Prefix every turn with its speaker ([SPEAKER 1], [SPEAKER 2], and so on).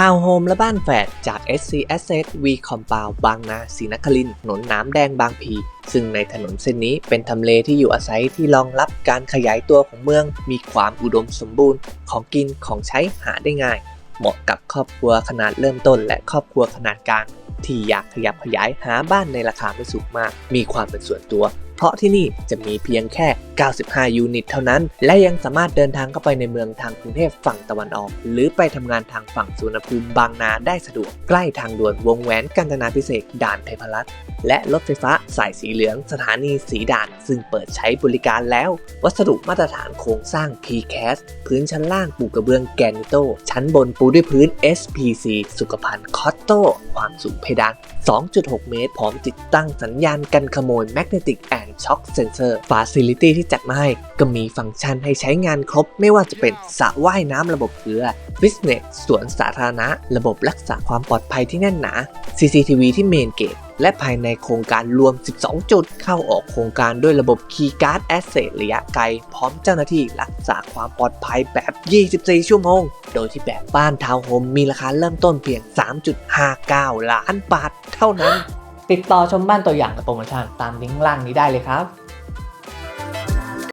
[SPEAKER 1] ทาวน์โฮมและบ้านแฝดจาก SC Asset V Compound บางนาศรีนครินถนนน้ำแดงบางพี ซึ่งในถนนเส้นนี้เป็นทำเลที่อยู่อาศัยที่รองรับการขยายตัวของเมือง มีความอุดมสมบูรณ์ของกินของใช้หาได้ง่าย เหมาะกับครอบครัวขนาดเริ่มต้น และครอบครัวขนาดกลางที่อยากขยับขยายหาบ้านในราคาไม่สูงมาก มีความเป็นส่วนตัว เพราะที่นี่จะมีเพียงแค่ 95 ยูนิตเท่านั้น และยังสามารถเดินทางเข้าไปในเมืองทางกรุงเทพฝั่งตะวันออก หรือไปทำงานทางฝั่งสุวรรณภูมิบางนาได้สะดวก ใกล้ทางด่วนวงแหวนกาญจนาพิเศษกด่านเทพรัตน์และรถไฟฟ้าสายสีเหลืองสถานีสีด่าน ซึ่งเปิดใช้บริการแล้ว วัสดุมาตรฐานโครงสร้าง PCAS พื้นชั้นล่างปูกระเบื้องแกนิโต ชั้นบนปูด้วยพื้น SPC สุขภัณฑ์คอตโต ความสูงเพดาน 2.6 เมตร พร้อมติดตั้งสัญญาณกันขโมยแมกเนติกแอ Magnetic and Shock Sensor Facility ที่จัดมาให้ ก็มีฟังก์ชันให้ใช้งานครบ ไม่ว่าจะเป็นสระว่ายน้ำระบบเกลือฟิตเนสสวนสาธารณะ ระบบรักษาความปลอดภัยที่แน่นหนา CCTV ที่เมนเกตและภายในโครงการรวม 12 จุด เข้าออกโครงการด้วยระบบ Keyguard Access ระยะไกล พร้อมเจ้าหน้าที่รักษาความปลอดภัยแบบ 24 ชั่วโมง โดยที่แบบบ้านทาวน์โฮมมีราคาเริ่มต้นเพียง 3.59 ล้านบาทเท่านั้น ติดต่อชมบ้านตัวอย่างกับโปรโมชั่นตามลิงก์ล่างนี้ได้เลยครับ